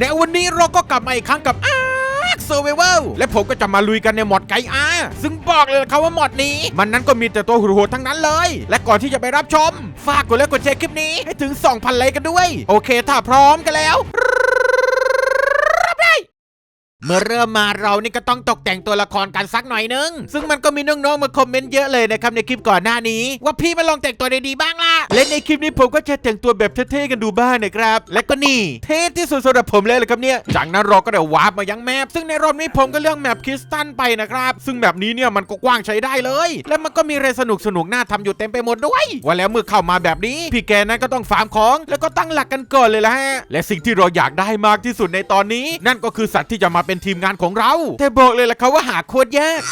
ในวันนี้เราก็กลับมาอีกครั้งกับอาร์คเซอร์ไวเวลและผมก็จะมาลุยกันในหมอดไกอาซึ่งบอกเลยนะครับว่าหมอดนี้ มันนั้นก็มีแต่ตัวโหดๆทั้งนั้นเลย และก่อนที่จะไปรับชม ฝากกดไลค์กดแชร์คลิปนี้ให้ถึง 2,000 ไลค์กันด้วย โอเคถ้าพร้อมกันแล้วเมื่อเริ่มมาเรานี่ก็ต้องตกแต่งตัวละครกันสักหน่อยนึง ซึ่งมันก็มีน้องๆมาคอมเมนต์เยอะเลยนะครับในคลิปก่อนหน้านี้ ว่าพี่มาลองแต่งตัวดีๆบ้างล่ะ และในคลิปนี้ผมก็จะแต่งตัวแบบเท่ๆกันดูบ้างนะครับ และก็นี่ เท่ที่สุดสำหรับผมเลยเลยครับเนี่ย จากนั้นเราก็ได้วาร์ปมายังแมปซึ่งในรอบนี้ผมก็เลือกแมปคริสตันไปนะครับ ซึ่งแบบนี้เนี่ยมันก็กว้างใช้ได้เลย และมันก็มีอะไรสนุกสนุกน่าทำอยู่เต็มไปหมดด้วยว่าแล้วเมื่อเข้ามาแบบนี้ พี่แกนั้นก็ต้องฟาร์มของ แล้วก็ตั้งหลักกันก่อนเลยละฮะและสิ่งที่เราอยากได้มากที่สุดในตอนนี้ นั่นก็คือสัตว์ที่จะมาเป็นทีมงานของเรา แต่บอกเลยละครับว่าหาโคตรยาก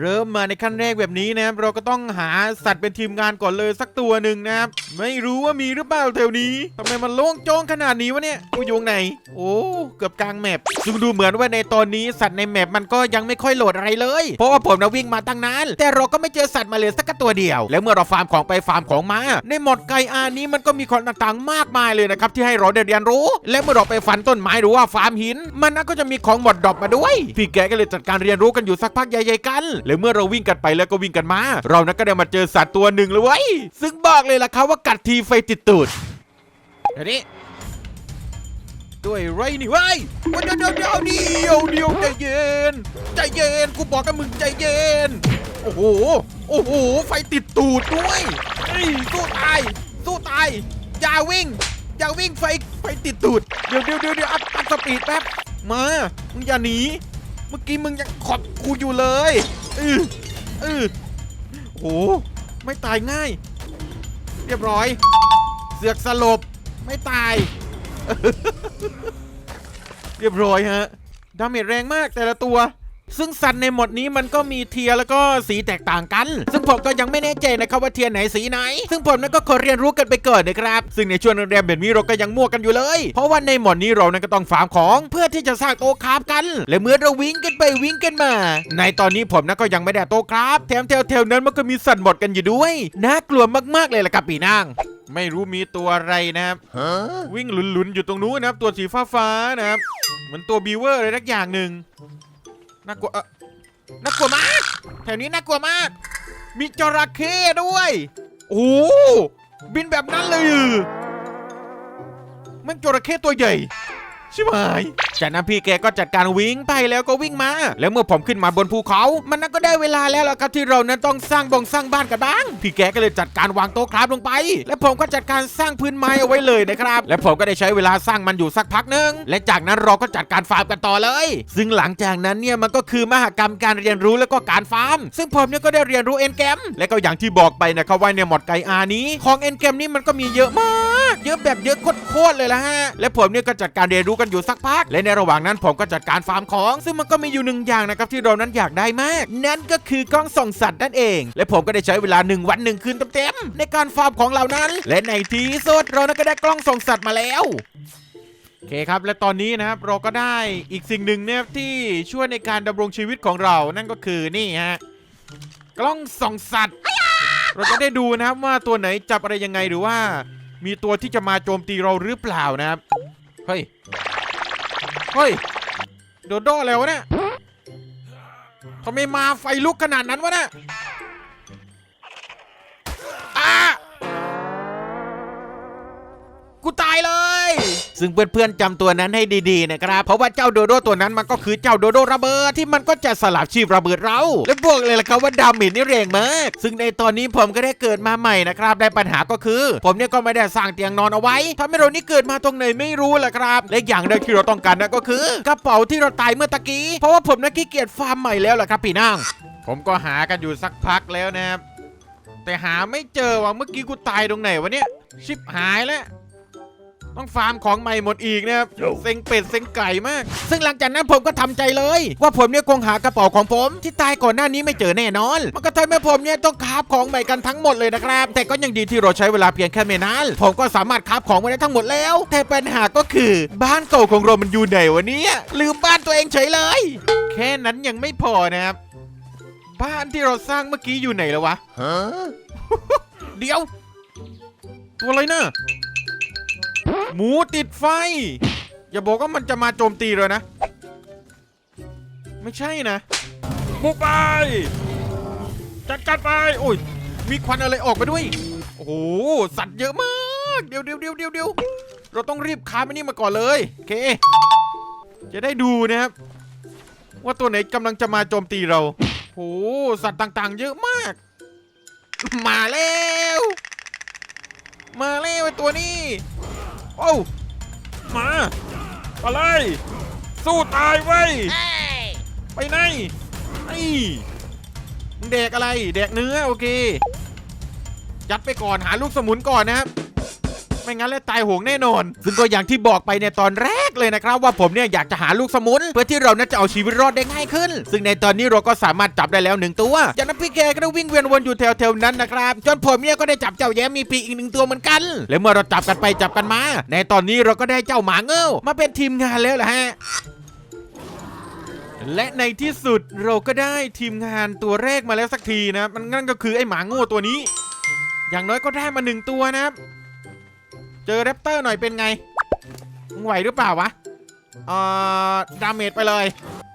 เริ่มมาในขั้นแรกแบบนี้นะครับเราก็ต้องหาสัตว์เป็นทีมงานก่อนเลยสักตัวหนึ่งนะครับไม่รู้ว่ามีหรือเปล่าแถวนี้ทำไมมันโล่งโจ้งขนาดนี้วะเนี่ยกูอยู่ไหน โอ้เกือบกลางแมปซึ่งดูเหมือนว่าในตอนนี้สัตว์ในแมปมันก็ยังไม่ค่อยโหลดอะไรเลย เพราะว่าผมนะวิ่งมาตั้งนานแต่เราก็ไม่เจอสัตว์มาเลยสักตัวเดียว แล้วเมื่อเราฟาร์มของไปฟาร์มของมา ในหมดไกอานี้มันก็มีของต่างๆ มากมายเลยนะครับที่ให้เราได้เรียนรู้ และเมื่อเราไปฟันต้นไม้หรือว่าฟาร์มหิน มันก็จะมีของหมดดอปมาด้วยพี่แกก็เลยจัดการเรียนรู้กันอยู่สักพักใหญ่ๆกันและเมื่อเราวิ่งกันไปแล้วก็วิ่งกันมา เรานั้นก็ได้มาเจอสัตว์ตัวหนึ่งเลยเว้ยซึ่งบอกเลยล่ะครับว่ากัดทีไฟติดตูดเดี๋ยวนี้ด้วยไรนี่เว้ยเดี๋ยวเดี๋ยวเดี๋ยวเดี๋ยวเดี๋ยวใจเย็น ใจเย็น กูบอกกับมึงใจเย็น โอ้โห โอ้โห ไฟติดตูดด้วยเฮ้ยสู้ตาย สู้ตาย อย่าวิ่ง อย่าวิ่งไฟ ไฟติดตูด เดี๋ยวเดี๋ยวเดี๋ยวเดี๋ยวอัพอัพสปีดแป๊บ มา มึงอย่าหนี เมื่อกี้มึงยังขอบกูอยู่เลย อืออือโอ้โห ไม่ตายง่าย เรียบร้อย เสือกสลบ ไม่ตาย เรียบร้อยฮะ ดาเมจแรงมากแต่ละตัว ซึ่งสัตว์ในหมดนี้มันก็มีเทียร์แล้วก็สีแตกต่างกัน ซึ่งผมก็ยังไม่แน่ใจนะครับว่าเทียร์ไหนสีไหน ซึ่งผมนั้นก็ขอเรียนรู้กันไปก่อนนะครับ ซึ่งในช่วงเรียนแบบนี้เราก็ยังมั่วกันอยู่เลย เพราะว่าในหมดนี้เรานั้นก็ต้องฟาร์มของเพื่อที่จะสร้างโต๊ะคราฟกัน และเมื่อเราวิ่งกันไปวิ่งกันมา ในตอนนี้ผมนั้นก็ยังไม่ได้โต๊ะคราฟแถมแถวๆนั้นมันก็มีสัตว์หมดกันอยู่ด้วยน่ากลัวมากๆเลยล่ะครับปีนางไม่รู้มีตัวอะไรนะครับวิ่งหลุนๆอยู่ตรงนู้นนะครับ ตัวสีฟ้าๆนะครับ เหมือนตัวบีเวอร์อะไรสักอย่างหนึ่ง น่ากลัวเออน่ากลัวมาก แถวนี้น่ากลัวมาก มีจระเข้ด้วย โอ้บินแบบนั้นเลยมันจระเข้ตัวใหญ่ ชิบหายจากนั้นพี่แกก็จัดการวิ่งไปแล้วก็วิ่งมา แล้วเมื่อผมขึ้นมาบนภูเขา มันนั่นก็ได้เวลาแล้วล่ะครับที่เรานั้นต้องสร้างบงสร้างบ้านกันบ้าง พี่แกก็เลยจัดการวางโต๊ะคราฟลงไป และผมก็จัดการสร้างพื้นไม้เอาไว้เลยนะครับ และผมก็ได้ใช้เวลาสร้างมันอยู่สักพักหนึ่งและจากนั้นเราก็จัดการฟาร์มกันต่อเลย ซึ่งหลังจากนั้นเนี่ยมันก็คือมหกรรมการเรียนรู้แล้วก็การฟาร์ม ซึ่งผมเนี่ยก็ได้เรียนรู้เอ็นเกมและก็อย่างที่บอกไปนะครับว่าในหมดไกอานี้ ของเอ็นเกมนี้มันก็มีเยอะมาก เยอะแบบเยอะโคตรเลยละฮะและผมเนี่ยก็จัดการเรียนรู้กันอยู่สักพัก และในระหว่างนั้นผมก็จัดการฟาร์มของ ซึ่งมันก็มีอยู่หนึ่งอย่างนะครับที่เรานั้นอยากได้มาก นั่นก็คือกล้องส่องสัตว์นั่นเอง และผมก็ได้ใช้เวลาหนึ่งวันหนึ่งคืนเต็มๆในการฟาร์มของเหล่านั้น และในที่สุดเรานั้นก็ได้กล้องส่องสัตว์มาแล้วโอเคครับ และตอนนี้นะครับเราก็ได้อีกสิ่งหนึ่งเนี่ยที่ช่วยในการดำรงชีวิตของเรา นั่นก็คือนี่ฮะกล้องส่องสัตว์ เราจะได้ดูนะครับว่าตัวไหนจับอะไรยังไงหรือว่า มีตัวที่จะมาโจมตีเราหรือเปล่านะครับ เฮ้ย เฮ้ย โดโดแล้วะเนี่ยทำไมมาไฟลุกขนาดนั้นวะเนี่ยอากูตายเลย ซึ่งเพื่อนๆจำตัวนั้นให้ดีๆนะครับเพราะว่าเจ้าโดโดตัวนั้นมันก็คือเจ้าโดโดระเบิดที่มันก็จะสลับชีพระเบิดเรา และบอกเลยล่ะครับว่าดาเมจนี่แรงมากซึ่งในตอนนี้ผมก็ได้เกิดมาใหม่นะครับได้ปัญหาก็คือ ผมเนี่ยก็ไม่ได้สร้างเตียงนอนเอาไว้ทำให้เรานี่เกิดมาตรงไหนไม่รู้แหละครับ และอย่างเดียวที่เราต้องการนั่นก็คือกระเป๋าที่เราตายเมื่อตะกี้เพราะว่าผมน่ะขี้เกียจฟาร์มใหม่แล้วล่ะครับพี่นางผมก็หากันอยู่สักพักแล้วนะครับแต่หาไม่เจอว่ะเมื่อกี้กูตายตรงไหนวะเนี่ยชิบหายแล้ว ต้องฟาร์มของใหม่หมดอีกนะครับเซ็งเป็ดเซ็งไก่มาก ซึ่งหลังจากนั้นผมก็ทำใจเลย ว่าผมเนี่ยคงหากระเป๋าของผม ที่ตายก่อนหน้านี้ไม่เจอแน่นอน มันก็ทำให้ผมเนี่ยต้องคราบของใหม่กันทั้งหมดเลยนะครับ แต่ก็ยังดีที่เราใช้เวลาเพียงแค่ไม่นานผมก็สามารถคราบของไว้ได้ทั้งหมดแล้ว แต่ปัญหาก็คือบ้านเก่าของเรามันอยู่ไหนวะเนี่ยลืมบ้านตัวเองเฉยเลย แค่นั้นยังไม่พอนะครับ บ้านที่เราสร้างเมื่อกี้อยู่ไหนแล้ววะเดี๋ยว ตัวอะไรนะ หมูติดไฟ อย่าบอกว่ามันจะมาโจมตีเลยนะ ไม่ใช่นะบุกไป จัดการไป โอ้ย มีควันอะไรออกมาด้วย โอ้โห สัตว์เยอะมาก เดี๋ยวเดี๋ยวเดี๋ยวเดี๋ยวเดี๋ยวเราต้องรีบค้ามันนี่มาก่อนเลย โอเค จะได้ดูนะครับ ว่าตัวไหนกำลังจะมาโจมตีเรา โอ้โห สัตว์ต่างๆ เยอะมาก มาแล้ว มาแล้วไอ้ตัวนี้ โอ้วมาอะไรสู้ตายไว้ไปไหนไอ้มึงแดกอะไรแดกเนื้อโอเคยัดไปก่อนหาลูกสมุนก่อนนะครับ ไม่งั้นแล้วตายโหงแน่นอน ซึ่งก็อย่างที่บอกไปในตอนแรกเลยนะครับ ว่าผมเนี่ยอยากจะหาลูกสมุน เพื่อที่เราน่าจะเอาชีวิตรอดได้ง่ายขึ้น ซึ่งในตอนนี้เราก็สามารถจับได้แล้วหนึ่งตัว จากนั้นพี่แกก็ได้วิ่งเวียนวนอยู่แถวๆนั้นนะครับจนผมเนี่ยก็ได้จับเจ้าแย้มมีปีอีกหนึ่งตัวเหมือนกัน และเมื่อเราจับกันไปจับกันมา ในตอนนี้เราก็ได้เจ้าหมาเง่ามาเป็นทีมงานแล้วล่ะฮะและในที่สุดเราก็ได้ทีมงานตัวแรกมาแล้วสักทีนะ มันนั่นก็คือไอ้หมาโง่ตัวนี้ อย่างน้อยก็ได้มาหนึ่งตัวนะครับ เจอแรปเตอร์หน่อยเป็นไงมึงไหวหรือเปล่าวะเอ่อดาเมจไปเลย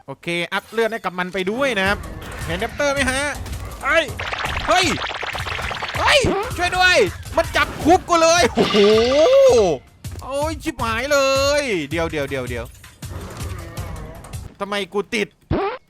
โอเค อัพเลือดให้กับมันไปด้วยนะครับเห็นแรปเตอร์ไหมฮะไอ้ยเฮ้ยเฮ้ย ช่วยด้วย มันจับคุบกูเลย โอ้โหโอ้ยชิบหายเลย เดี๋ยวเดี๋ยวเดี๋ยวเดี๋ยวทำไมกูติด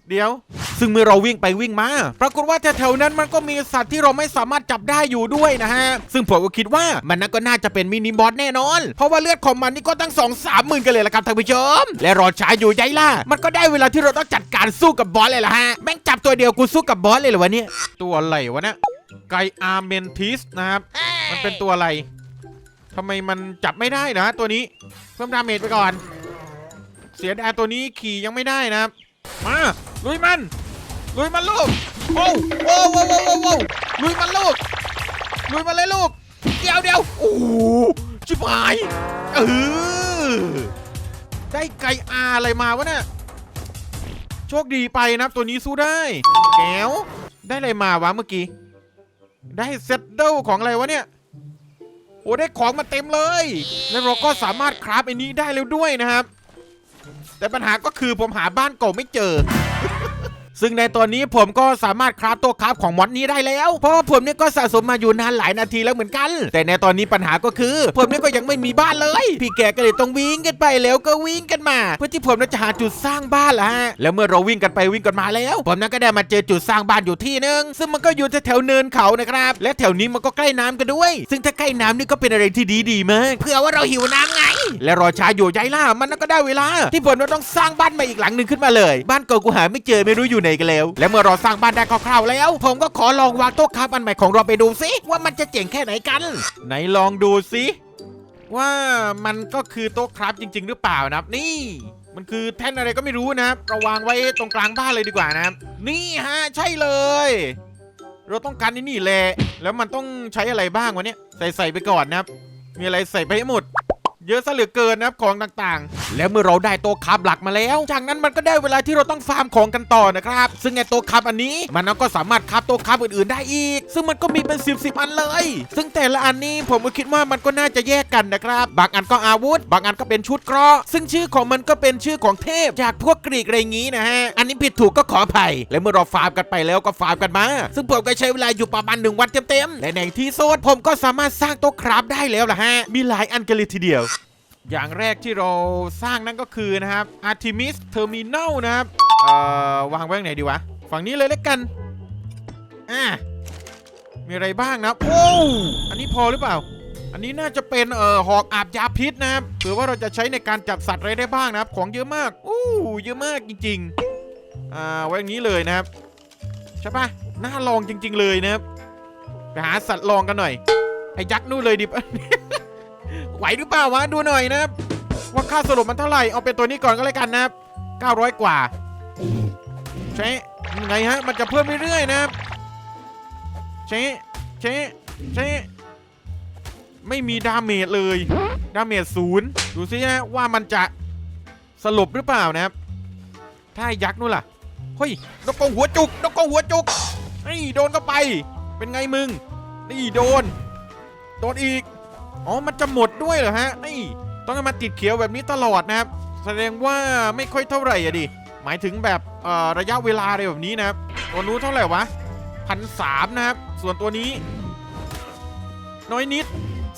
เดี๋ยว ซึ่งเมื่อเราวิ่งไปวิ่งมา ปรากฏว่าแถวๆนั้นมันก็มีสัตว์ที่เราไม่สามารถจับได้อยู่ด้วยนะฮะ ซึ่งผมก็คิดว่ามันนั่นก็น่าจะเป็นมินิบอสแน่นอน เพราะว่าเลือดของมันนี่ก็ตั้งสองสามหมื่นกันเลยละครับท่านผู้ชม และรอช้าอยู่ใหญ่ล่ะ มันก็ได้เวลาที่เราต้องจัดการสู้กับบอสเลยล่ะฮะ แม่งจับตัวเดียวกูสู้กับบอสเลยเหรอวะเนี่ย ตัวอะไรวะเนี่ย ไกอาร์เมนทิสนะครับ มันเป็นตัวอะไรทำไมมันจับไม่ได้นะตัวนี้ เพิ่มดาเมจไปก่อน เสียดายตัวนี้ขี่ยังไม่ได้นะครับ มาลุยมัน ลุยมันลูกโอ้โอ้โอ้โอ้โอ้โอ้ลุยมันลูกลุยมันเลยลูกเดี๋ยวเดี๋ยวโอ้โหชิบหายเออได้ไก่อาอะไรมาวะเนี่ยโชคดีไปนะครับตัวนี้สู้ได้แก้วได้อะไรมาวะเมื่อกี้ ได้เซตเดิลของอะไรวะเนี่ยโอ้ได้ของมาเต็มเลย แล้วเราก็สามารถคราฟไอ้นี้ได้แล้วด้วยนะครับ แต่ปัญหาก็คือผมหาบ้านเก่าไม่เจอ ซึ่งในตอนนี้ผมก็สามารถคราฟตัวคราฟของมอดนี้ได้แล้ว เพราะว่าผมเนี่ยก็สะสมมาอยู่นานหลายนาทีแล้วเหมือนกัน แต่ในตอนนี้ปัญหาก็คือ ผมเนี่ยก็ยังไม่มีบ้านเลย พี่แกก็เลยต้องวิ่งกันไปแล้วก็วิ่งกันมา เพื่อที่ผมจะหาจุดสร้างบ้านละฮะแล้วเมื่อเราวิ่งกันไปวิ่งกันมาแล้ว ผมนั้นก็ได้มาเจอจุดสร้างบ้านอยู่ที่หนึงซึ่งมันก็อยู่แถวเนินเขานะครับ และแถวนี้มันก็ใกล้น้ำกันด้วย ซึ่งถ้าใกล้น้ำนี่ก็เป็นอะไรที่ดีดีมากเพื่อว่าเราหิวน้ำไง และรอช้าอยู่ใจล่ะมันก็ได้เวลา ที่ผมต้องสร้างบ้านใหม่อีกหลังหนึ่งขึ้นมาเลย บ้านเก่ากูหาไม่เจอไม่รู้อยู่ไหนกันแล้ว และเมื่อเราสร้างบ้านได้คร่าวๆแล้ว ผมก็ขอลองวางโต๊ะค้าอันใหม่ของเราไปดูซิว่ามันจะเจ๋งแค่ไหนกัน ไหนลองดูซิว่ามันก็คือโต๊ะครับจริง ๆ หรือเปล่านะครับ นี่มันคือแท่นอะไรก็ไม่รู้นะครับเราวางไว้ตรงกลางบ้านเลยดีกว่านะครับ นี่ฮะใช่เลย เราต้องการนี่นี่แหละแล้วมันต้องใช้อะไรบ้างวะเนี่ยใส่ใส่ไปก่อนนะครับ มีอะไรใส่ไปให้หมด เยอะซะเหลือเกินนะครับของต่างๆ แล้วเมื่อเราได้โต๊ะคับหลักมาแล้ว จากนั้นมันก็ได้เวลาที่เราต้องฟาร์มของกันต่อนะครับ ซึ่งไอโต๊ะคับอันนี้มันก็สามารถคับโต๊ะคับอื่นๆ ได้อีก ซึ่งมันก็มีเป็นสิบสิบอันเลย ซึ่งแต่ละอันนี้ผมก็คิดว่ามันก็น่าจะแยกกันนะครับ บางอันก็อาวุธ บางอันก็เป็นชุดเกราะ ซึ่งชื่อของมันก็เป็นชื่อของเทพ จากพวกกรีกอะไรงี้นะฮะ อันนี้ผิดถูกก็ขออภัย และเมื่อเราฟาร์มกันไปแล้วก็ฟาร์มกันมา ซึ่งผมก็ใช้เวลาอยู่ประมาณหนึ่งวันเต็มๆ และในที่สุดผมก็สามารถสร้างโต๊ะคราฟได้แล้วล่ะฮะ มีหลายอันกันเลยทีเดียว อย่างแรกที่เราสร้างนั่นก็คือนะครับ Artemis Terminal นะครับ เอ่อ วางไว้ไหนดีวะ ฝั่งนี้เลยแล้วกัน อ่ามีอะไรบ้างนะ โอ้ อันนี้พอหรือเปล่า อันนี้น่าจะเป็นเอ่อหอกอาบยาพิษนะครับเผื่อว่าเราจะใช้ในการจับสัตว์อะไรได้บ้างนะครับ ของเยอะมากอู้เยอะมากจริง ๆ อ่า ไว้อย่างนี้เลยนะครับ ใช่ปะน่าลองจริง ๆ เลยนะครับ ไปหาสัตว์ลองกันหน่อย ไอ้ยักษ์นู่นเลยดิ ไหวหรือเปล่าวะดูหน่อยนะครับว่าค่าสรุปมันเท่าไหร่เอาเป็นตัวนี้ก่อนก็แล้วกันนะครับ900 กว่าเช่ไงฮะมันจะเพิ่มเรื่อยๆนะครับเช่เช่เช่ไม่มีดาเมจเลยดาเมจศูนย์ดูซินะว่ามันจะสลบหรือเปล่านะครับ ถ้ายักษ์นู่นล่ะเฮ้ยนกกงหัวจุกนกกงหัวจุกนี่โดนเข้าไป เป็นไงมึง นี่โดน โดนอีก อ๋อ มันจะหมดด้วยเหรอฮะนี่ต้องให้มันติดเขียวแบบนี้ตลอดนะครับ แสดงว่าไม่ค่อยเท่าไหร่อะดิ หมายถึงแบบระยะเวลาอะไรแบบนี้นะครับ ตัวนู้นเท่าไหร่วะพันสามนะครับ ส่วนตัวนี้ น้อยนิด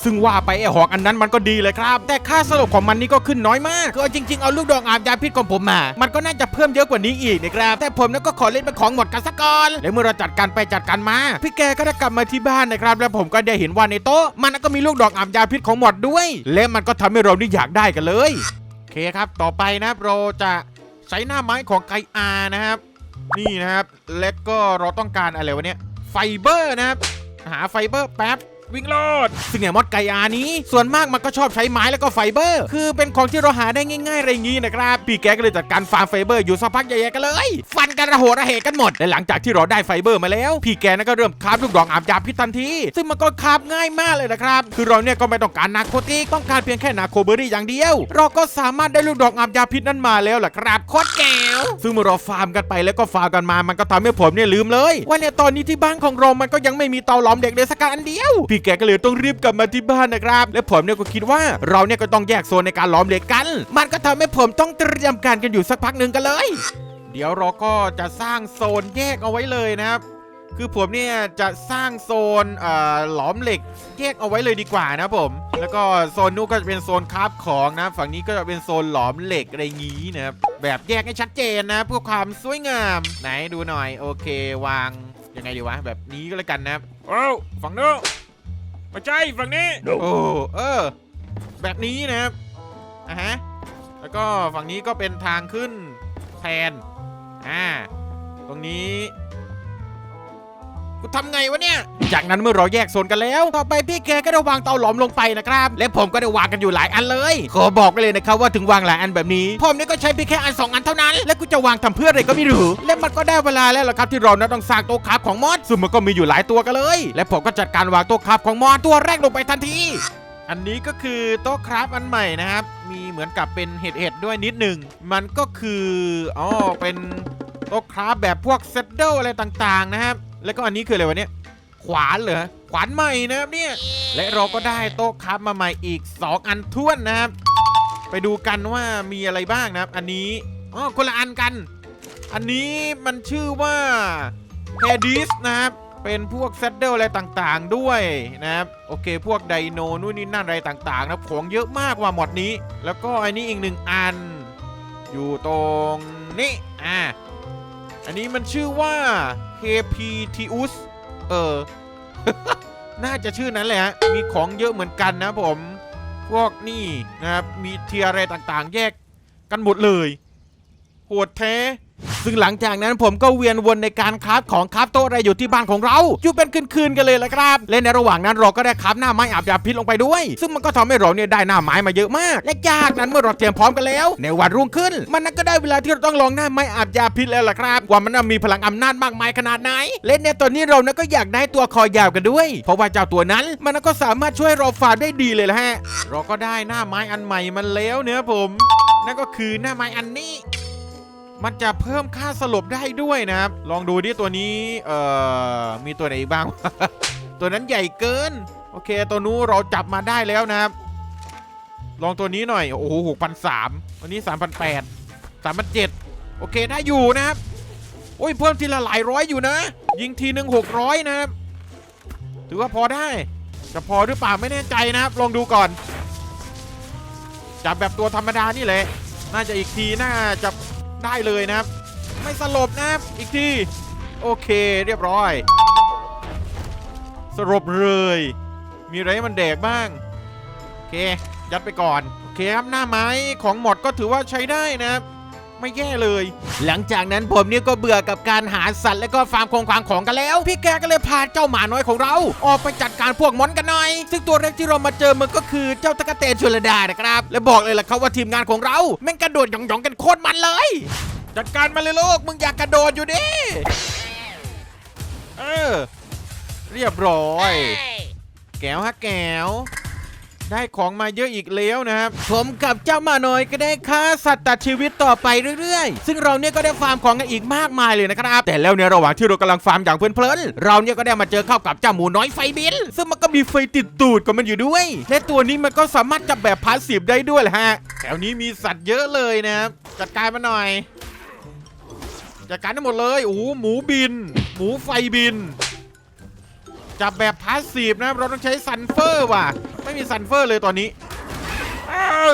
ซึ่งว่าไปไอหอกอันนั้นมันก็ดีเลยครับ แต่ค่าสลบของมันนี่ก็ขึ้นน้อยมากคือเอาจริงๆเอาลูกดอกอาบยาพิษของผมมา มันก็น่าจะเพิ่มเยอะกว่านี้อีกนะครับ แต่ผมนั้นก็ขอเล่นเป็นของหมดกันสักก่อน แล้วเมื่อเราจัดการไปจัดการมา พี่แกก็ได้กลับมาที่บ้านนะครับ แล้วผมก็ได้เห็นว่าในโต๊ะมันก็มีลูกดอกอาบยาพิษของหมดด้วย และมันก็ทำให้เรานี่อยากได้กันเลยโอเคครับ ต่อไปนะครับเราจะใช้หน้าไม้ของไกอานะครับ นี่นะครับ และก็เราต้องการอะไรวะเนี่ยไฟเบอร์นะครับ หาไฟเบอร์แป๊บ วิ่งโลดซึ่งเนี่ยมดไก่อานี้ ส่วนมากมันก็ชอบใช้ไม้แล้วก็ไฟเบอร์ คือเป็นของที่เราหาได้ง่ายๆอะไรงนี้นะครับ พี่แกก็เลยจัดการฟาร์มไฟเบอร์อยู่สักพักใหญ่ๆกันเลย ฟันกันระโหระเหกันหมด และหลังจากที่เราได้ไฟเบอร์มาแล้ว พี่แกนั่นก็เริ่มคาบลูกดอกอาบยาพิษทันที ซึ่งมันก็คาบง่ายมากเลยนะครับ คือเราเนี่ยก็ไม่ต้องการนาโคติกต้องการเพียงแค่นาโคเบอรี่อย่างเดียว เราก็สามารถได้ลูกดอกอาบยาพิษนั้นมาแล้วล่ะครับโคตรแก้ว ซึ่งเมื่อเราฟาร์มกันไปแล้วก็ฟาร์มกันมา มันก็ทำให้ผมเนี่ยลืมเลย ว่าเนี่ยตอนนี้ที่บ้านของเรามันก็ยังไม่มีเตาหลอมเด็กเลยสักอันเดียว พี่แกก็เลยต้องรีบกลับมาที่บ้านนะครับ และผมเนี่ยก็คิดว่าเราเนี่ยก็ต้องแยกโซนในการหลอมเหล็กกัน มันก็ทำให้ผมต้องเตรียมการกันอยู่สักพักหนึ่งกันเลย เดี๋ยวเราก็จะสร้างโซนแยกเอาไว้เลยนะครับ คือผมเนี่ยจะสร้างโซนเอ่อหลอมเหล็กแยกเอาไว้เลยดีกว่านะครับผม แล้วก็โซนนู้นก็จะเป็นโซนคราฟของนะ ฝั่งนี้ก็จะเป็นโซนหลอมเหล็กอะไรงี้นะครับแบบแยกให้ชัดเจนนะเพื่อความสวยงาม ไหนดูหน่อยโอเควางยังไงดีวะแบบนี้ก็แล้วกันนะครับโอ้ฝั่งนู้นไม่ใช่ฝั่งนี้โอ้เออ แบบนี้นะครับอะฮะแล้วก็ฝั่งนี้ก็เป็นทางขึ้นแทนอ่าตรงนี้ กูทำไงวะเนี่ย จากนั้นเมื่อเราแยกโซนกันแล้ว ต่อไปพี่แกก็ได้วางเตาหลอมลงไปนะครับ และผมก็ได้วางกันอยู่หลายอันเลย ขอบอกกันเลยนะครับว่าถึงวางหลายอันแบบนี้ ผมนี่ก็ใช้เพียงแค่อันสองอันเท่านั้น และกูจะวางทำเพื่ออะไรก็ไม่รู้ และมันก็ได้เวลาแล้วล่ะครับที่เรานั้นต้องสร้างโต๊ะคราฟของมอสซึ่งมันก็มีอยู่หลายตัวกันเลย และผมก็จัดการวางโต๊ะคราฟของมอสตัวแรกลงไปทันที อันนี้ก็คือโต๊ะคราฟอันใหม่นะครับ มีเหมือนกับเป็นเห็ดเห็ดด้วยนิดหนึ่ง มันก็คือ อ๋อ เป็นโต๊ะคราฟแบบพวกเซตเดิลอะไรต่างๆนะครับ แล้วก็อันนี้คืออะไรวะเนี่ย ขวานเหรอ ขวานใหม่นะครับเนี่ย และเราก็ได้โต๊ะคราฟมาใหม่อีก 2 อันท้วนนะครับ ไปดูกันว่ามีอะไรบ้างนะครับ อันนี้ อ๋อ คนละอันกัน อันนี้มันชื่อว่า h a d i s นะครับ เป็นพวกเซตเดิลอะไรต่างๆด้วยนะครับ โอเค พวกไดโนนู่นนี่นั่นอะไรต่างๆนะของเยอะมากว่าหมดนี้ แล้วก็อันนี้อีกหนึ่งอัน อยู่ตรงนี้ อ่า อันนี้มันชื่อว่า เคพทิอุสเออ น่าจะชื่อนั้นแหละฮะ มีของเยอะเหมือนกันนะผม พวกนี่นะครับ มีเทียอะไรต่างๆ แยกกันหมดเลย โหดแท้ ซึ่งหลังจากนั้นผมก็เวียนวนในการคราฟของคราฟโต๊ะอะไรอยู่ที่บ้านของเราอยู่เป็นคืนๆกันเลยละครับ และในระหว่างนั้นเราก็ได้คราฟหน้าไม้อาบยาพิษลงไปด้วย ซึ่งมันก็ทำให้เราเนี่ยได้หน้าไม้มาเยอะมาก และจากนั้นเมื่อเราเตรียมพร้อมกันแล้ว ในวันรุ่งขึ้น มันนั้นก็ได้เวลาที่เราต้องลองหน้าไม้อาบยาพิษแล้วล่ะครับ ว่ามันน่ะมีพลังอำนาจมากมายขนาดไหนและในตอนนี้เรานั้นก็อยากได้ตัวคอยาวกันด้วย เพราะว่าเจ้าตัวนั้นมันก็สามารถช่วยเราฟาร์มได้ดีเลยละฮะเราก็ได้หน้าไม้อันใหม่มันแล้วเนี่ยผมนั่นก็คือหน้าไม้อันนี้ มันจะเพิ่มค่าสลบได้ด้วยนะครับ ลองดูดิตัวนี้เอ่อมีตัวไหนอีกบ้าง ตัวนั้นใหญ่เกิน โอเค ตัวนู้เราจับมาได้แล้วนะครับ ลองตัวนี้หน่อย โอ้โหหกพันสามวันนี้สามพันแปดสามพันเจ็ดโอเค ได้อยู่นะครับ โอ้ย เพิ่มทีละหลายร้อยอยู่นะ ยิงทีหนึ่งหกร้อยนะครับ ถือว่าพอได้ จะพอหรือเปล่าไม่แน่ใจนะครับ ลองดูก่อน จับแบบตัวธรรมดานี่แหละ น่าจะอีกทีน่าจะ ได้เลยนะครับ ไม่สลบนะครับอีกที โอเคเรียบร้อย สลบเลย มีอะไรให้มันแดกบ้าง โอเค ยัดไปก่อน โอเคครับหน้าไม้ของหมดก็ถือว่าใช้ได้นะครับ ไม่แย่เลย หลังจากนั้นผมเนี่ยก็เบื่อกับการหาสัตว์และก็ฟาร์มคงควางของกันแล้ว พี่แกก็เลยพาเจ้าหมาน้อยของเรา ออกไปจัดการพวกมอนกันหน่อย ซึ่งตัวแรกที่เรามาเจอมันก็คือเจ้าตะกะเตนชลดานะครับ และบอกเลยล่ะครับว่าทีมงานของเราแม่งกระโดดหย่องๆกันโคตรมันเลย จัดการมาเลยลูกมึงอยากกระโดดอยู่ดิเออเรียบร้อย แก้วฮะแก้ว ได้ของมาเยอะอีกแล้วนะครับ ผมกับเจ้ามาน่อยก็ได้ฆ่าสัตว์ตัดชีวิตต่อไปเรื่อยๆ ซึ่งเราเนี่ยก็ได้ฟาร์มของกันอีกมากมายเลยนะครับ แต่แล้วในระหว่างที่เรากำลังฟาร์มอย่างเพลินๆเราเนี่ยก็ได้มาเจอเข้ากับเจ้าหมูน้อยไฟบิน ซึ่งมันก็มีไฟติดตูดกับมันอยู่ด้วย และตัวนี้มันก็สามารถจับแบบพาสซีฟได้ด้วยแหละฮะแถวนี้มีสัตว์เยอะเลยนะครับจัดการมาหน่อยจัดการได้งหมดเลยโอ้โหหมูบิน หมูไฟบิน จับแบบพาสซีฟนะครับเราต้องใช้ซันเฟอร์ว่ะ ไม่มีซันเฟอร์เลยตอนนี้า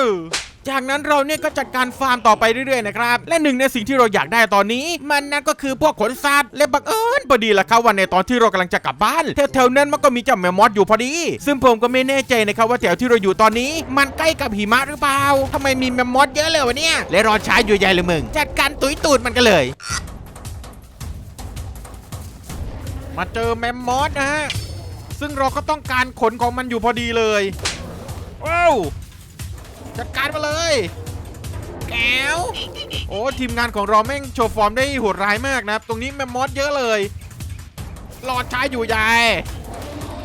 จากนั้นเราเนี่ยก็จัดการฟาร์มต่อไปเรื่อยๆนะครับ และหนึ่งในสิ่งที่เราอยากได้ตอนนี้ มันนั่นก็คือพวกขนสัตว์ และบังเอิญพอดีแหละครับวันในตอนที่เรากำลังจะกลับบ้านแถวๆนั้นมันก็มีเจ้าแมมมอสอยู่พอดี ซึ่งผมก็ไม่แน่ใจนะครับว่าแถวที่เราอยู่ตอนนี้ มันใกล้กับหิมะหรือเปล่าทำไมมีแมมมอสเยอะเลยวะเนี่ยและรอช้าอยู่ใหญ่เลยมึงจัดการตุยตูดมันกันเลย มาเจอแมมมอสนะฮะ ซึ่งเราก็ต้องการขนของมันอยู่พอดีเลยว้าวจัดการมาเลย แก้ว โอ้ทีมงานของเราแม่งโชว์ฟอร์มได้โหดร้ายมากนะครับ ตรงนี้แมมมอสเยอะเลยหลอดช้าอยู่ใหญ่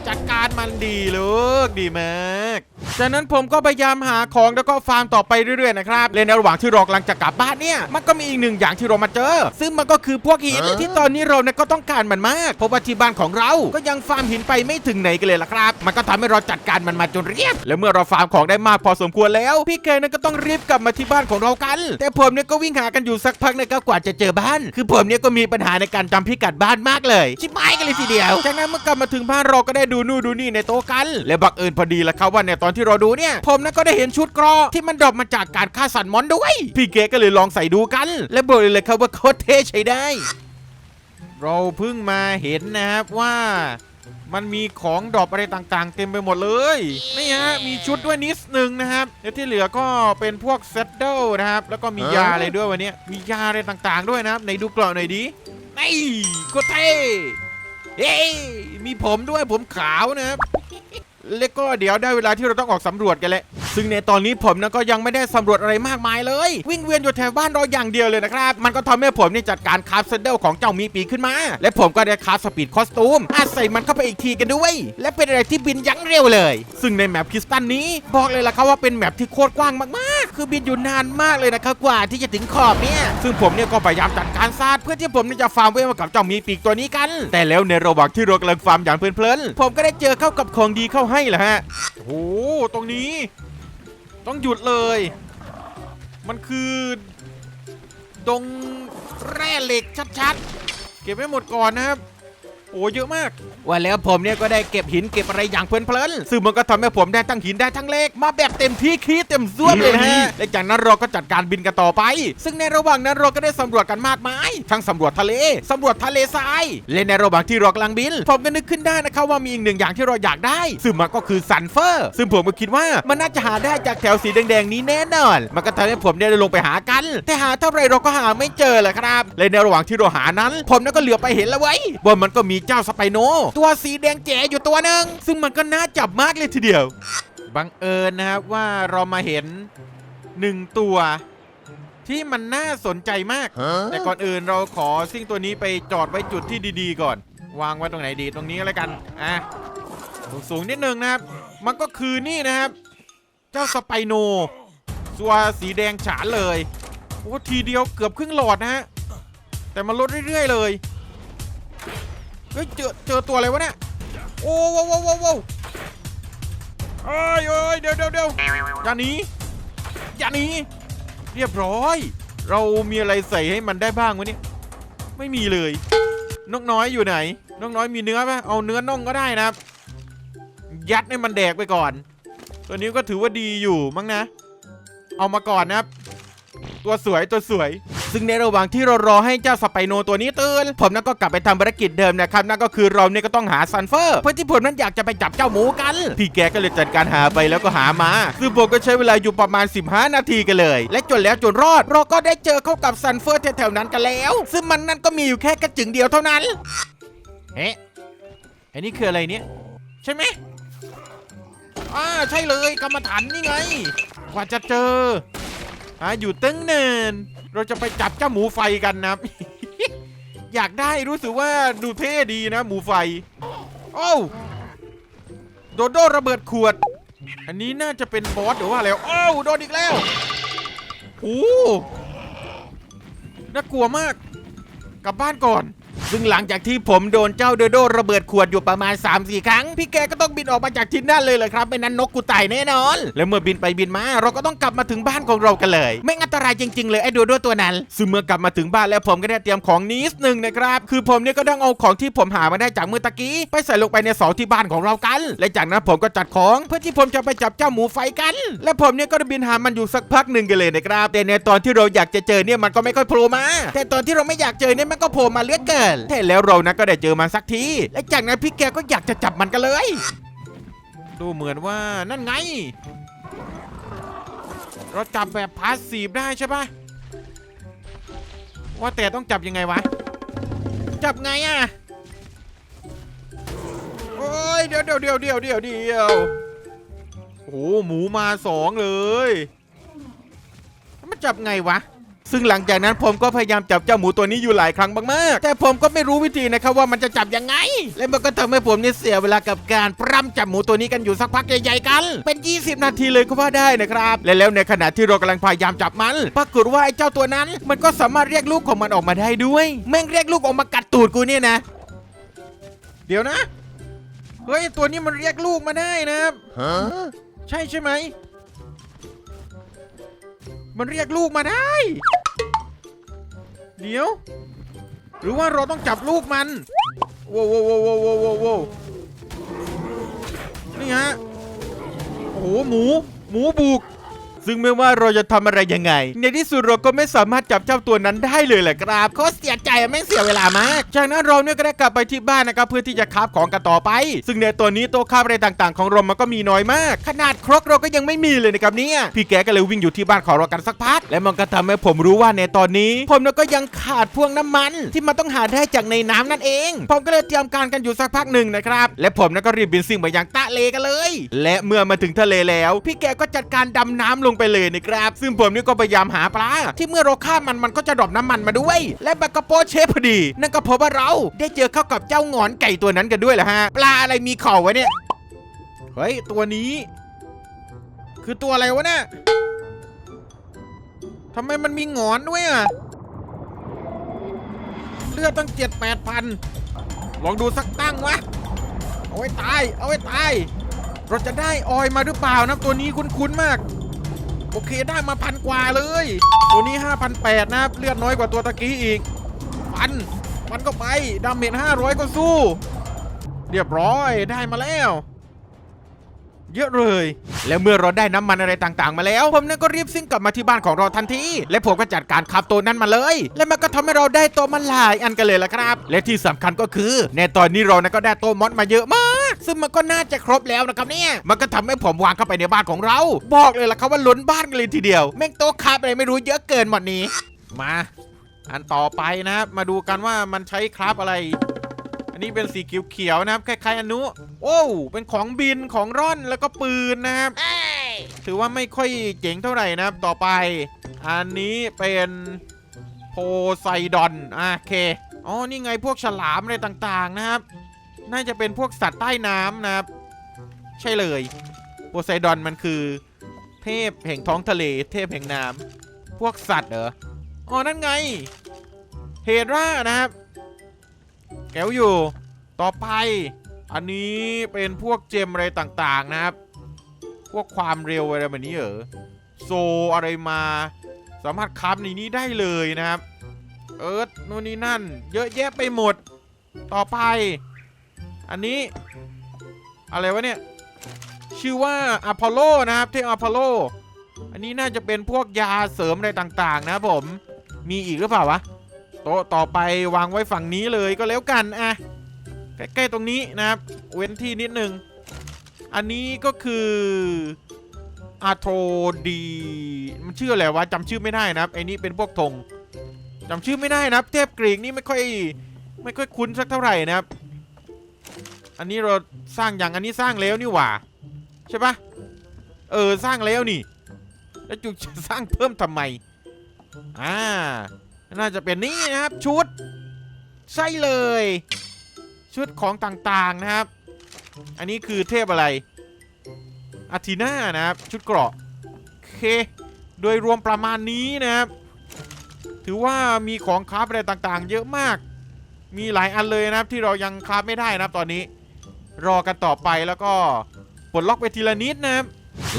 จัดการมันดีลูกดีมาก จากนั้นผมก็พยายามหาของแล้วก็ฟาร์มต่อไปเรื่อยๆนะครับและในระหว่างที่เรากำลังจะกลับบ้านเนี่ย มันก็มีอีกหนึ่งอย่างที่เรามาเจอ ซึ่งมันก็คือพวกหินที่ตอนนี้เราเนี่ยก็ต้องการมันมาก เพราะว่าที่บ้านของเราก็ยังฟาร์มหินไปไม่ถึงไหนกันเลยล่ะครับ มันก็ทำให้เราจัดการมันมาจนเรียบ และเมื่อเราฟาร์มของได้มากพอสมควรแล้ว พี่แกนั้นก็ต้องรีบกลับมาที่บ้านของเรากัน แต่ผมเนี่ยก็วิ่งหากันอยู่สักพักนะครับกว่าจะเจอบ้าน คือผมเนี่ยก็มีปัญหาในการจำพิกัดบ้านมากเลย ชิบหายกันเลยทีเดียว จากนั้นเมื่อกลับมาถึงบ้านเราก็ได้ดูนู่นดูนี่ในโต๊ะกัน และบังเอิญพอดีแหละครับว่าในตอนที่เราดูเนี่ย ผมนั้นก็ได้เห็นชุดเกรอที่มันดรอปมาจากการฆ่าสัตว์มอนด้วย พี่เก๋ก็เลยลองใส่ดูกัน และบอกเลยเลยครับว่าโคตรเท่ใช้ได้ เราเพิ่งมาเห็นนะครับว่ามันมีของดรอปอะไรต่างๆ เต็มไปหมดเลยนี่ฮะมีชุดด้วยนิดนึงนะครับแล้วที่เหลือก็เป็นพวกเซตเดิลนะครับแล้วก็มียาอะไรด้วยวันนี้มียาอะไรต่างๆ ด้วยนะครับไหนดูกล่องหน่อยดินี่โคตรเท่เฮ้มีผมด้วยผมขาวนะครับ แล้วก็เดี๋ยวได้เวลาที่เราต้องออกสำรวจกันแล้วซึ่งในตอนนี้ผมนะก็ยังไม่ได้สำรวจอะไรมากมายเลย วิ่งเวียนอยู่แถวบ้านเราอย่างเดียวเลยนะครับ มันก็ทำให้ผมนี่จัดการคราฟเซนเดลของเจ้ามีปีกขึ้นมา และผมก็ได้คาราฟสปีดคอสตูมอาใส่มันเข้าไปอีกทีกันด้วย และเป็นอะไรที่บินยั้งเร็วเลย ซึ่งในแมปคิสตันนี้ บอกเลยล่ะครับว่าเป็นแมปที่โคตรกว้างมากๆ คือบินอยู่นานมากเลยนะครับกว่าที่จะถึงขอบเนี่ยซึ่งผมเนี่ยก็พยายามจัดการซาดเพื่อที่ผมนี่จะฟาร์มเวลมากับเจ้ามีปีกตัวนี้กัน แต่แล้วในระหว่างที่เรากำลังฟาร์มอย่างเพลินๆผมก็ได้เจอเข้ากับของดีเข้าให้เหรอฮะโอ้โหตรงนี้ ต้องหยุดเลย มันคือ ดงแร่เหล็กชัดๆ เก็บไว้หมดก่อนนะครับ โอ้เยอะมาก ว่าแล้วผมเนี่ยก็ได้เก็บหินเก็บอะไรอย่างเพลินๆซึ่งมันก็ทำให้ผมได้ทั้งหินได้ทั้งเหล็กมาแบบเต็มที่คีเต็มซ่วมเลยนะฮะและจากนั้นเราก็จัดการบินกันต่อไป ซึ่งในระหว่างนั้นเราก็ได้สำรวจกันมากมาย ทั้งสำรวจทะเลสำรวจทะเลทรายและในระหว่างที่เรากำลังบิน ผมก็นึกขึ้นได้นะครับว่ามีอีกหนึ่งอย่างที่เราอยากได้ ซึ่งมันก็คือซันเฟอร์ ซึ่งผมก็คิดว่ามันน่าจะหาได้จากแถวสีแดงๆนี้แน่นอน มันก็ทำให้ผมได้ลงไปหากัน แต่หาเท่าไรเราก็หาไม่เจอเลยครับและในระหว่างที่เราหานั้น ผมนั้นก็เหลือไปเห็นแล้วไว้ยว่ามันก็มีเจ้าสไปโน ตัวสีแดงแจ๋อยู่ตัวหนึ่งซึ่งมันก็น่าจับมากเลยทีเดียว บังเอิญนะครับว่าเรามาเห็นหนึ่งตัวที่มันน่าสนใจมาก แต่ก่อนอื่นเราขอซิ่งตัวนี้ไปจอดไว้จุดที่ดีๆก่อน วางไว้ตรงไหนดีตรงนี้ก็แล้วกัน อะ สูงๆนิดนึงนะครับ มันก็คือนี่นะครับ เจ้าสไปโนตัวสีแดงฉานเลย โอ้ทีเดียวเกือบครึ่งหลอดนะฮะ แต่มันลดเรื่อยๆเลย เฮ้ยเจอเจอตัวอะไรวะเนี่ยโอ้ว้าวว้าวว้าวว้าวเอ้ยเอ้ยเดี๋ยวเดี๋ยวเดี๋ยวอย่าหนีอย่าหนีเรียบร้อย เรามีอะไรใส่ให้มันได้บ้างวะเนี่ยไม่มีเลยนกน้อยอยู่ไหนนกน้อยมีเนื้อปะเอาเนื้อน่องก็ได้นะครับ ยัดให้มันแดกไปก่อน ตัวนี้ก็ถือว่าดีอยู่มั้งนะ เอามาก่อนนะครับ ตัวสวยตัวสวย ซึ่งในระหว่างที่เรารอให้เจ้าสไปโนตัวนี้ตื่นผมนั้นก็กลับไปทำภารกิจเดิมนะครับนั่นก็คือเราเนี่ยก็ต้องหาซันเฟอร์เพื่อที่ผมนั้นอยากจะไปจับเจ้าหมูกันพี่แกก็เลยจัดการหาไปแล้วก็หามาซึ่งผมก็ใช้เวลาอยู่ประมาณ 15 นาทีกันเลย และจนแล้วจนรอด เราก็ได้เจอเข้ากับซันเฟอร์แถวๆนั้นกันแล้ว ซึ่งมันนั่นก็มีอยู่แค่กระจึงเดียวเท่านั้นเฮ้ไอ้นี่คืออะไรเนี่ยใช่ไหมอ่าใช่เลยกรรมฐานนี่ไง กว่าจะเจออ่าอยู่ตึ้งเนิน เราจะไปจับเจ้าหมูไฟกันนะครับ อยากได้รู้สึกว่าดูเท่ดีนะ หมูไฟ โอ้วโดโดระเบิดขวด อันนี้น่าจะเป็นบอสหรือว่าแล้ว โอ้วโดนอีกแล้วโอ้น่ากลัวมาก กลับบ้านก่อน ซึ่งหลังจากที่ผมโดนเจ้าโดโดระเบิดขวดอยู่ประมาณ 3-4 ครั้ง พี่แกก็ต้องบินออกมาจากที่นั่นเลยเลยครับไม่นั้นนกกูตายแน่นอน แล้วเมื่อบินไปบินมาเราก็ต้องกลับมาถึงบ้านของเรากันเลย ไม่อันตรายจริง ๆ เลยไอ้โดโดตัวนั้น ซึ่งเมื่อกลับมาถึงบ้านแล้วผมก็ได้เตรียมของนิดหนึ่งนะครับ คือผมเนี่ยก็ต้องเอาของที่ผมหามาได้จากเมื่อตะกี้ไปใส่ลงไปในเสาที่บ้านของเรากัน และจากนั้นผมก็จัดของเพื่อที่ผมจะไปจับเจ้าหมูไฟกัน และผมเนี่ยก็ได้บินหามันอยู่สักพักหนึ่งกันเลยนะครับแต่ในตอนที่เราอยากจะเจอเนี่ยมันก็ไม่ค่อยโผล่มา แต่ตอนที่เราไม่อยากเจอเนี่ยมันก็โผล่มาเลือกเกินแต่แล้วเรานะก็ได้เจอมันสักที และจากนั้นพี่แกก็อยากจะจับมันกันเลย ดูเหมือนว่านั่นไง เราจับแบบพาสซีฟได้ใช่ปะว่าแต่ต้องจับยังไงวะ จับไงอะโอ้ยเดี๋ยวเดี๋ยวเดี๋ยวเดี๋ยวเดี๋ยวเดี๋ยวโอ้โหหมูมาสองเลย มันจับไงวะ ซึ่งหลังจากนั้นผมก็พยายามจับเจ้าหมูตัวนี้อยู่หลายครั้งมากๆแต่ผมก็ไม่รู้วิธีนะครับว่ามันจะจับยังไง และมันก็ทำให้ผมเนี่ยเสียเวลากับการปรำจับหมูตัวนี้กันอยู่สักพักใหญ่ๆกัน เป็น 20 นาทีเลยก็ว่าได้นะครับ และแล้วในขณะที่เรากำลังพยายามจับมัน ปรากฏว่าไอ้เจ้าตัวนั้น มันก็สามารถเรียกลูกของมันออกมาได้ด้วยแม่งเรียกลูกออกมากัดตูดกูเนี่ยนะ เดี๋ยวนะเฮ้ยตัวนี้มันเรียกลูกมาได้นะครับใช่ใช่ไหมมันเรียกลูกมาได้ เดี๋ยว หรือว่าเราต้องจับลูกมันโว้วโว้วโว้วโว้วโว้วโวโวนี่ฮะโอ้โหหมู หมูบุก ซึ่งไม่ว่าเราจะทำอะไรยังไง ในที่สุดเราก็ไม่สามารถจับเจ้าตัวนั้นได้เลยแหละครับเขาเสียใจอะแม่งเสียเวลามาก จากนั้นเราเนี่ยก็ได้กลับไปที่บ้านนะครับเพื่อที่จะคาบของกันต่อไป ซึ่งในตัวนี้โต๊ะคาบอะไรต่างๆ ของเรามันก็มีน้อยมาก ขนาดครกเราก็ยังไม่มีเลยนะครับเนี่ยพี่แกก็เลยวิ่งอยู่ที่บ้านของเรากันสักพัก และมันก็ทำให้ผมรู้ว่าในตอนนี้ ผมนี่ยก็ยังขาดพวงน้ำมัน ที่มันต้องหาได้จากในน้ำนั่นเอง ผมก็เลยเตรียมการกันอยู่สักพักหนึ่งนะครับและผมนี่ยก็รีบบินซิ่งไปยังตะเลกันเลย และเมื่อมาถึงทะเลแล้ว พี่แกก็จัดการดำน้ำลงไปเลยนะครับ ซึ่งผมนี่ก็พยายามหาปลาที่เมื่อเราฆ่ามันมันก็จะดรอปน้ำมันมาด้วย และมันก็โปเชฟพอดี นั่นก็เพราะว่าเราได้เจอเข้ากับเจ้าหงอนไก่ตัวนั้นกันด้วยแหละฮะปลาอะไรมีเข่าวะเนี่ยเฮ้ยตัวนี้ คือตัวอะไรวะเนี่ยทำไมมันมีหงอนด้วยอะเลือดตั้งเจ็ดแปดพันลองดูสักตั้งวะ เอาไว้ตาย เอาไว้ตาย เราจะได้ออยมาหรือเปล่านะตัวนี้คุ้นๆมาก โอเคได้มาพันกว่าเลย ตัวนี้ 5,800นะครับเลือดน้อยกว่าตัวตะกี้อีกพันพันก็ไปดาเมจ500 ก็สู้ เรียบร้อยได้มาแล้วเยอะเลย แล้วเมื่อเราได้น้ำมันอะไรต่างๆ มาแล้ว ผมนี่ยก็รีบซิ่งกลับมาที่บ้านของเราทันที และผมก็จัดการขับตัวนั้นมาเลย และมันก็ทำให้เราได้ตัวมันหลายอันกันเลยละครับ และที่สำคัญก็คือ ในตอนนี้เรานะก็ได้ตัวมอสมาเยอะมาก ซึ่งมันก็น่าจะครบแล้วนะครับเนี่ย มันก็ทำให้ผมวางเข้าไปในบ้านของเรา บอกเลยละครับว่าล้นบ้านกันเลยทีเดียว แม่งโต๊ะคาบอะไรไม่รู้เยอะเกินหมดนี้ มา อันต่อไปนะครับมาดูกันว่ามันใช้คราฟอะไร อันนี้เป็นสีเขียวๆนะครับคล้ายๆอนุ โอ้วเป็นของบินของร่อนแล้วก็ปืนนะครับถือว่าไม่ค่อยเจ๋งเท่าไหร่นะครับ ต่อไป อันนี้เป็นโพไซดอนอะโอเค อ๋อ นี่ไงพวกฉลามอะไรต่างๆนะครับ น่าจะเป็นพวกสัตว์ใต้น้ำนะครับ ใช่เลยโพไซดอนมันคือ เทพแห่งท้องทะเล เทพแห่งน้ำพวกสัตว์เหรออ๋อนั่นไงเฮรานะครับแกวอยู่ต่อไป อันนี้เป็นพวกเจมอะไรต่างๆนะครับ พวกความเร็วอะไรแบบนี้เหรอโซอะไรมา สามารถคับในนี้ได้เลยนะครับ เอิร์ธนู่นนี่นั่น เยอะแยะไปหมด ต่อไป อันนี้ อะไรวะเนี่ย ชื่อว่าอพอลโลนะครับเทพอพอลโล อันนี้น่าจะเป็นพวกยาเสริมอะไรต่างๆ นะผม มีอีกหรือเปล่าวะ โต๊ะต่อไปวางไว้ฝั่งนี้เลยก็แล้วกันอะใกล้ๆตรงนี้นะครับ เว้นที่นิดนึง อันนี้ก็คืออาโทดีมันชื่ออะไรวะจำชื่อไม่ได้นะครับไอ้นี่เป็นพวกธงจำชื่อไม่ได้นะครับ เทพกรีกนี่ไม่ค่อยไม่ค่อยคุ้นสักเท่าไหร่นะครับ อันนี้เราสร้างอย่างอันนี้สร้างแล้วนี่หว่า ใช่ปะเออสร้างแล้วนี่ แล้วจุจะสร้างเพิ่มทำไม อ่า น่าจะเป็นนี่นะครับชุด ใช่เลย ชุดของต่างๆนะครับ อันนี้คือเทพอะไรอาทีน่านะครับ ชุดเกราะโอเค โดยรวมประมาณนี้นะครับ ถือว่ามีของคราฟอะไรต่างๆ เยอะมาก มีหลายอันเลยนะครับที่เรายังคราฟไม่ได้นะครับตอนนี้ รอกันต่อไปแล้วก็ปลดล็อกไปทีละนิดนะครับ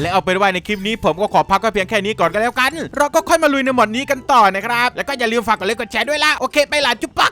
และเอาเป็นว่าในคลิปนี้ผมก็ขอพักก็เพียงแค่นี้ก่อนก็แล้วกัน เราก็ค่อยมาลุยในหมดนี้กันต่อนะครับ แล้วก็อย่าลืมฝากกดไลค์กดแชร์ด้วยล่ะ โอเค ไปละจุ๊บปัก